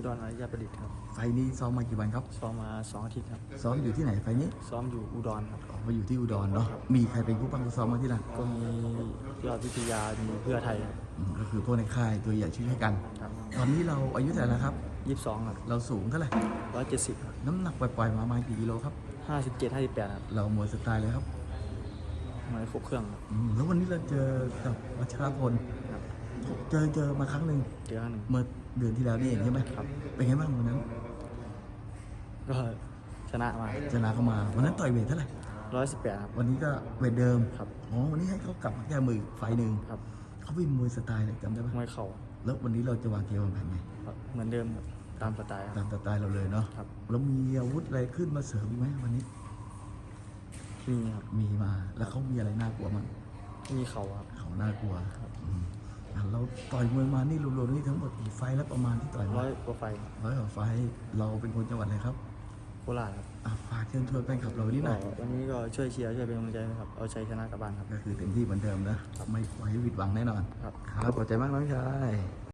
อุดรอริยประดิษฐ์ครับไฟล์นี้ซ้อมมากี่วันครับ ซ้อมมาสองอาทิตย์ครับ ซ้อมอยู่ที่ไหนไฟล์นี้ซ้อมอยู่อุดรครับ ออกมาอยู่ที่อุดรเนาะ มีใครเป็นผู้ปั้มผู้ซ้อมมาที่นั่นก็มียอดวิทยามีเพื่อไทยครับอืมก็คือพวกในค่ายตัวใหญ่ชื่อให้กัน ครับตอนนี้เราอายุเท่าไหร่แล้วครับ ยี่สิบสองครับเราสูงเท่าไหร่ ร้อยเจ็ดสิบครับน้ำหนักปล่อยๆมาประมาณกี่กิโลครับ ห้าสิบเจ็ดห้าสิบแปดครับเรามวยสไตล์เลยครับมวยครบเครื่องครับอืมแล้ววันนี้เราเจอกับวัชรพลครับ เจอเจอมาครั้งหนึ่งเจอครั้งหนึ่งเมื่อเดือนที่แล้วนี่เองใช่ไหมครับ เป็นไงบ้างวันนั้น ก็ชนะมาชนะเข้ามา วันนั้นต่อยเวทเท่าไหร่ร้อยสิบแปดครับวันนี้ก็เวทเดิมครับอ๋อวันนี้ให้เขากลับมาแก้มืออีกไฟล์หนึ่งครับเขาเป็นมวยสไตล์อะไรจำได้ไหมมวยเข่าแล้ววันนี้เราจะวางเกมวางแผนไงครับเหมือนเดิมครับตามสไตล์ครับตามสไตล์เราเลยเนาะครับแล้วมีอาวุธอะไรขึ้นมาเสริมอีกไหมวันนี้มีครับมีมาแล้วเขามีอะไรน่ากลัวมั้งมีเข่าครับเขาน่ากลัวอืมอะ เราต่อยมวยมานี่รวมๆนี่ทั้งหมดกี่ไฟล์แล้วประมาณที่ต่อยมาร้อยกว่าไฟครับร้อยกว่าไฟล์เราเป็นคนจังหวัดอะไรครับโคราชครับอะฝากเชิญชวนแฟนคลับเราวันนี้หน่อยก็วันนี้ก็ช่วยเชียร์ช่วยเป็นกำลังใจนะครับเอาชัยชนะกลับบ้านครับก็คือเต็มที่เหมือนเดิมนะไม่ปล่อยให้ผิดหวังแน่นอนครับครับขอบใจมากน้องชาย